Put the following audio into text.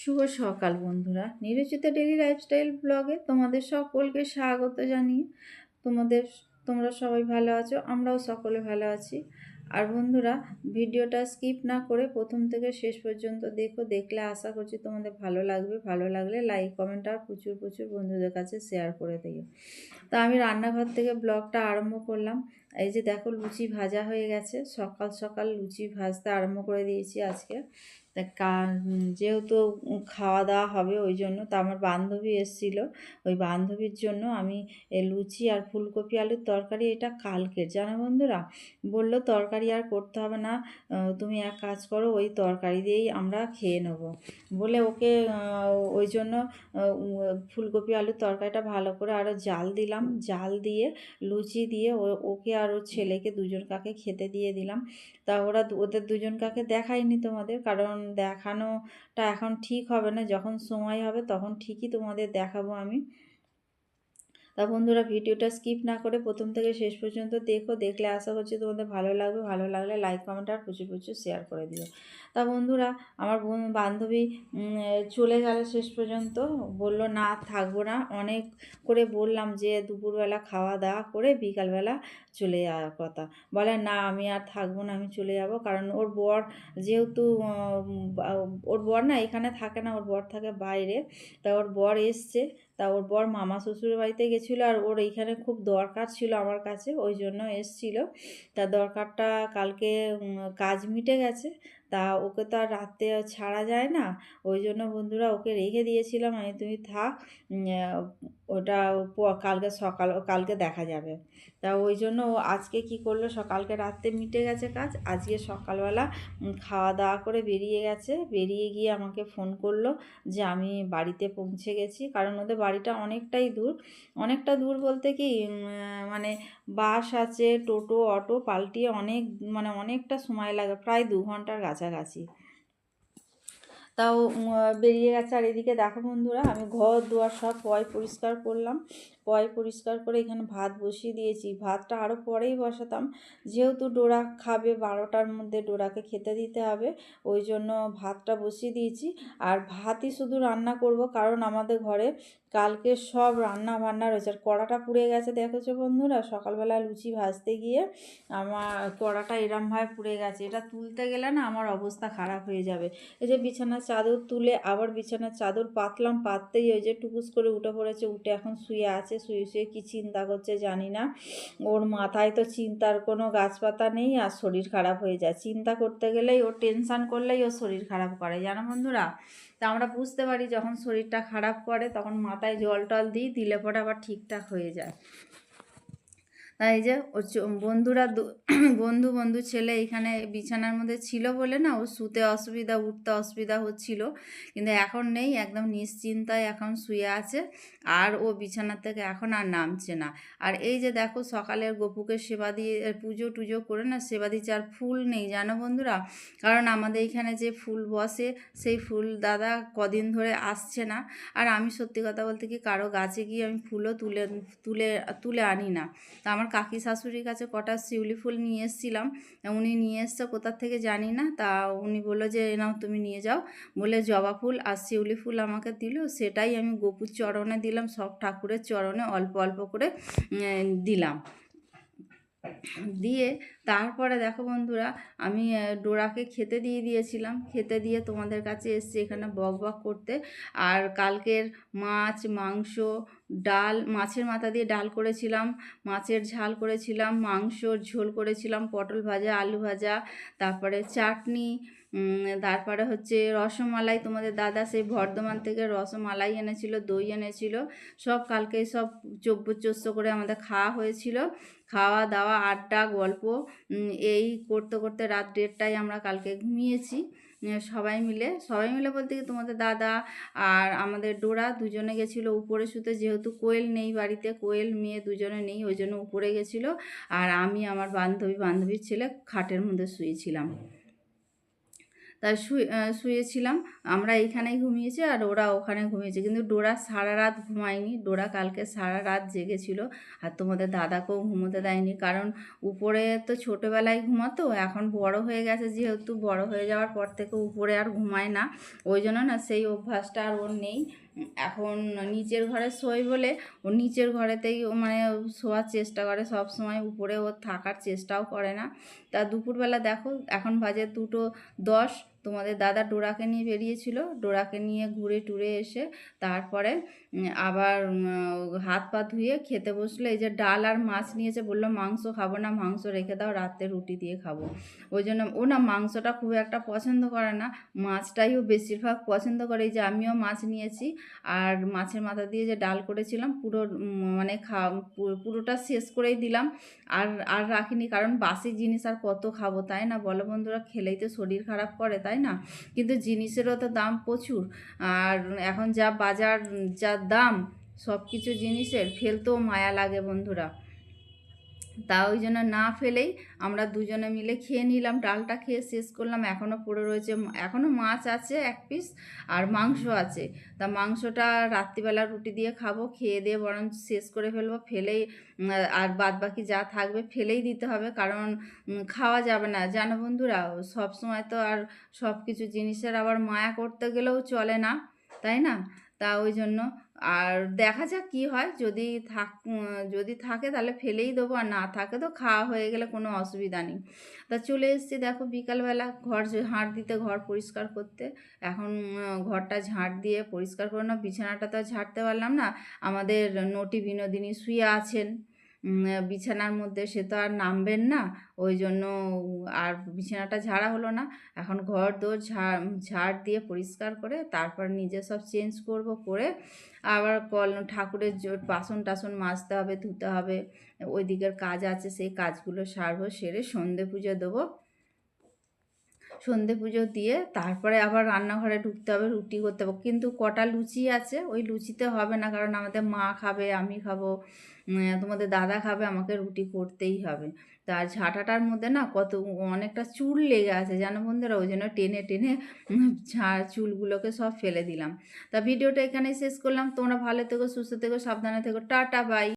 শুভ সকাল বন্ধুরা। নিরুচিতা daily lifestyle ব্লগে তোমাদের সকলকে স্বাগত জানিয়ে তোমাদের, তোমরা সবাই ভালো আছো, আমরাও সকলে ভালো আছি। আর বন্ধুরা, ভিডিওটা স্কিপ না করে প্রথম থেকে শেষ পর্যন্ত দেখো, দেখলে আশা করছি তোমাদের ভালো লাগবে। ভালো লাগলে লাইক কমেন্ট আর প্রচুর প্রচুর বন্ধুদের কাছে শেয়ার করে দিও। তা আমি রান্নাঘর থেকে ব্লগটা আরম্ভ করলাম। এই যে দেখো লুচি ভাজা হয়ে গেছে। সকাল সকাল লুচি ভাজতে আরম্ভ করে দিয়েছি আজকে। তা যেহেতু খাওয়া দাওয়া হবে ওই জন্য, তো আমার বান্ধবী এসেছিল। ওই বান্ধবীর জন্য আমি লুচি আর ফুলকপি আলুর তরকারি এটা কালকের। জানো বন্ধুরা? বলল তরকারি আর করতে হবে না তুমি এক কাজ করো, ওই তরকারি দিয়েই আমরা খেয়ে নেব। বলে ওকে ওই জন্য ফুলকপি আলুর তরকারিটা ভালো করে আরও জাল দিলাম। জাল দিয়ে, লুচি দিয়ে ওকে আর ওর ছেলেকে দুজন কাকে খেতে দিয়ে দিলাম। তা ওরা ওদের দুজন কাকে দেখায়নি তোমাদের? কারণ দেখানোটা এখন ঠিক হবে না। যখন সময় হবে তখন ঠিকই তোমাদের দেখাবো আমি। তা বন্ধুরা ভিডিওটা স্কিপ না করে প্রথম থেকে শেষ পর্যন্ত দেখো, দেখলে আশা করছি তোমাদের ভালো লাগবে। ভালো লাগলে লাইক কমেন্ট আর প্রচুর প্রচুর শেয়ার করে দিও। তা বন্ধুরা আমার বোন- বান্ধবী চলে গেল শেষ পর্যন্ত। বলল, না, থাকব না। অনেক করে বললাম যে, দুপুরবেলা খাওয়া দাওয়া করে বিকালবেলা চলে যাওয়ার কথা। বলে, না, আমি আর থাকব না, আমি চলে যাব। কারণ ওর বর যেহেতু ওর বর না এখানে থাকে না, ওর বর থাকে বাইরে। তা ওর বর এসছে। তা ওর বর মামা শ্বশুর বাড়িতে গেছিল আর ওর এইখানে খুব দরকার ছিল আমার কাছে, ওই জন্য এসছিল। তা দরকারটা কালকে কাজ মিটে গেছে তা ওকে তো আর রাতে ছাড়া যায় না। ওই জন্য বন্ধুরা ওকে রেখে দিয়েছিলাম আমি, তুমি থাক ওটা কালকে সকাল, কালকে দেখা যাবে। তা ওই জন্য ও আজকে কি করল, সকালকে রাত্রে মিটে গেছে কাজ, আজকে সকালবেলা খাওয়া দাওয়া করে বেরিয়ে গেছে। বেরিয়ে গিয়ে আমাকে ফোন করল যে আমি বাড়িতে পৌঁছে গেছি, কারণ ওদের বাড়িটা অনেকটাই দূর। অনেকটা দূর বলতে কি মানে বাস আছে, টোটো, অটো পাল্টিয়ে অনেক মানে অনেকটা সময় লাগে, প্রায় দু ঘণ্টার কাছাকাছি তাও বেরিয়ে গেছে আর এদিকে দেখো বন্ধুরা, আমি ঘর, দুয়ার সব পয় পরিষ্কার করলাম। পয় পরিষ্কার করে এখানে ভাত বসিয়ে দিয়েছি। ভাতটা আরও পরেই বসাতাম। যেহেতু ডোরা খাবে, বারোটার মধ্যে ডোরাকে খেতে দিতে হবে, ওই জন্য ভাতটা বসিয়ে দিয়েছি। আর ভাতই শুধু রান্না করব, কারণ আমাদের ঘরে কালকে সব রান্না বান্না রয়েছে। আর কড়াটা পুড়ে গেছে, দেখেছ বন্ধুরা? সকালবেলা লুচি ভাজতে গিয়ে আমার কড়াটা এরমভাবে পুড়ে গেছে। এটা তুলতে গেলে না আমার অবস্থা খারাপ হয়ে যাবে। এই যে বিছানার চাদর তুলে আবার বিছানার চাদর পাতলাম, পাততেই ওই যে টুকুস করে উঠে পড়েছে, উঠে এখন শুয়ে আছে। শুয়ে শুয়ে কী চিন্তা করছে জানি না। ওর মাথায় তো চিন্তার কোনো গাছপাতা নেই আর শরীর খারাপ হয়ে যায়। চিন্তা করতে গেলেই ওর টেনশান করলেই ওর শরীর খারাপ করে। জানো বন্ধুরা? তা আমরা বুঝতে পারি যখন শরীরটা খারাপ করে, তখন মাথায় জল টল দিই দিলে পরে আবার ঠিকঠাক হয়ে যায়। তাই যে ওর বন্ধুরা বন্ধু বন্ধু ছেলে এখানে বিছানার মধ্যে ছিল বলে না, ও শুতে অসুবিধা, উঠতে অসুবিধা হচ্ছিল। কিন্তু এখন নেই, একদম নিশ্চিন্তায় এখন শুয়ে আছে। আর ও বিছানার থেকে এখন আর নামছে না। আর এই যে দেখো সকালের গপুকে সেবা দিয়ে পুজো টুজো করে না, সেবা দিচ্ছে আর ফুল নেই, জানো বন্ধুরা? কারণ আমাদের এখানে যে ফুল বসে, সেই ফুল দাদা কদিন ধরে আসছে না। আর আমি সত্যি কথা বলতে কি, কারও গাছে গিয়ে আমি ফুলও তুলে তুলে তুলে আনি না। তা আমার কাকি শাশুড়ির কাছে কটা শিউলি ফুল নিয়ে এসেছিলাম, উনি নিয়ে এসছে, কোথার থেকে জানি না, তা উনি বলল যে "এ নাও তুমি নিয়ে যাও। বলে, জবা ফুল আর শিউলি ফুল আমাকে দিল, সেটাই আমি গোপুর চরণে দিলাম, সব ঠাকুরের চরণে অল্প অল্প করে দিলাম। দিয়ে তারপরে দেখো বন্ধুরা, আমি ডোরাকে খেতে দিয়ে দিয়েছিলাম। খেতে দিয়ে তোমাদের কাছে এসছি এখানে বক বক করতে। আর কালকের মাছ, মাংস, ডাল, মাছের মাথা দিয়ে ডাল করেছিলাম। মাছের ঝাল করেছিলাম, মাংসর ঝোল করেছিলাম, পটল ভাজা, আলু ভাজা, তারপরে চাটনি তারপরে হচ্ছে রসমালাই, তোমাদের দাদা সেই বর্ধমান থেকে রসমালাই এনেছিল, দই এনেছিল, সব কালকে সব চব্য চস্য করে আমাদের খাওয়া হয়েছিল। খাওয়া দাওয়া, আড্ডা, গল্প এই করতে করতে রাত দেড়টায় আমরা কালকে ঘুমিয়েছি। সবাই মিলে সবাই মিলে বলতে কি তোমাদের দাদা আর আমাদের ডোরা দুজনে গেছিল উপরে শুতে, যেহেতু কোয়েল নেই বাড়িতে, কোয়েল মেয়ে দুজনে নেই, ওই জন্য উপরে গেছিল। আর আমি, আমার বান্ধবী, বান্ধবীর ছেলে খাটের মধ্যে শুয়েছিলাম। তা শুয়ে শুয়েছিলাম। আমরা এইখানেই ঘুমিয়েছি আর ওরা ওখানে ঘুমিয়েছে। কিন্তু ডোরা সারা রাত ঘুমায়নি। ডোরা কালকে সারা রাত জেগেছিল। আর তোমাদের দাদাকেও ঘুমোতে দেয়নি। কারণ উপরে তো ছোটোবেলায় ঘুমাতো, এখন বড় হয়ে গেছে যেহেতু। বড় হয়ে যাওয়ার পর থেকে উপরে আর ঘুমায় না। ওই জন্য না সেই অভ্যাসটা আর ওর নেই। এখন নিচের ঘরে শোয় বলে ও নিচের ঘরেতেই ও মানে শোয়ার চেষ্টা করে সব সময়, উপরে ও থাকার চেষ্টাও করে না। তা দুপুরবেলা দেখো, এখন বাজে দুটো দশ। তোমাদের দাদা ডোরাকে নিয়ে বেরিয়েছিল। ডোরাকে নিয়ে ঘুরে টুরে এসে তারপরে আবার হাত পা ধুয়ে খেতে বসল। এই যে ডাল আর মাছ নিয়েছে, বলল, মাংস খাব না, মাংস রেখে দাও রাতে রুটি দিয়ে খাব। ওই জন্য ও না মাংসটা খুব একটা পছন্দ করে না। মাছটাই ও বেশিরভাগ পছন্দ করে। এই যে আমিও মাছ নিয়েছি আর মাছের মাথা দিয়ে যে ডাল করেছিলাম, পুরো মানে খা পুরোটা শেষ করেই দিলাম। আর আর রাখিনি, কারণ বাসি জিনিস আর কত খাব, তাই না? বলো বন্ধুরা, খেলেই তো শরীর খারাপ করে, তাই না? কিন্তু জিনিসেরও তো দাম প্রচুর। আর এখন যা বাজার, যা দাম সব কিছু জিনিসের, ফেলতেও মায়া লাগে বন্ধুরা। তা ওই জন্য না ফেলেই আমরা দুজনে মিলে খেয়ে নিলাম, ডালটা খেয়ে শেষ করলাম। এখনও পড়ে রয়েছে, এখনও মাছ আছে এক পিস আর মাংস আছে। তা মাংসটা রাত্রিবেলা রুটি দিয়ে খাব, খেয়ে দিয়ে বরং শেষ করে ফেলব, ফেলেই আর বাদ বাকি যা থাকবে ফেলেই দিতে হবে কারণ খাওয়া যাবে না। জানো বন্ধুরা, সব সময় তো আর সব কিছু জিনিসের আবার মায়া করতে গেলেও চলে না, তাই না? তা ওই জন্য আর দেখা যাক কি হয়। যদি থাক, যদি থাকে তাহলে ফেলেই দেবো, আর না থাকে তো খাওয়া হয়ে গেলে কোনো অসুবিধা নেই। তা চলে এসছি দেখো বিকালবেলা ঘর ঝাঁট দিতে, ঘর পরিষ্কার করতে। এখন ঘরটা ঝাঁট দিয়ে পরিষ্কার করে না বিছানাটা তো ঝাড়তে পারলাম না। আমাদের নটি বিনোদিনী শুয়ে আছেন। বিছানার মধ্যে সে তো আর নামবেন না, ওই জন্য আর বিছানাটা ঝাড়া হলো না। এখন ঘর দোর ঝাড় ঝাড় দিয়ে পরিষ্কার করে তারপর নিজে সব চেঞ্জ করব করে আবার কল, ঠাকুরের বাসন টাসন মাজতে হবে, ধুতে হবে। ওই দিকের কাজ আছে, সেই কাজগুলো সারবো, সেরে সন্ধে পুজো দেবো। সন্ধে পুজো দিয়ে তারপরে আবার রান্নাঘরে ঢুকতে হবে, রুটি করতে হবে। কিন্তু কটা লুচি আছে, ওই লুচিতে হবে না, কারণ আমাদের মা খাবে, আমি খাব তোমাদের দাদা খাবে, আমাকে রুটি করতেই হবে। তার ঝাঁটাটার মধ্যে না কত, অনেকটা চুল লেগে আছে, জানো বন্ধুরা? ওই জন্য টেনে টেনে চুলগুলোকে সব ফেলে দিলাম। তা ভিডিওটা এখানেই শেষ করলাম। তোমরা ভালো থেকো, সুস্থ থেকো, সাবধানে থেকো। Tata bye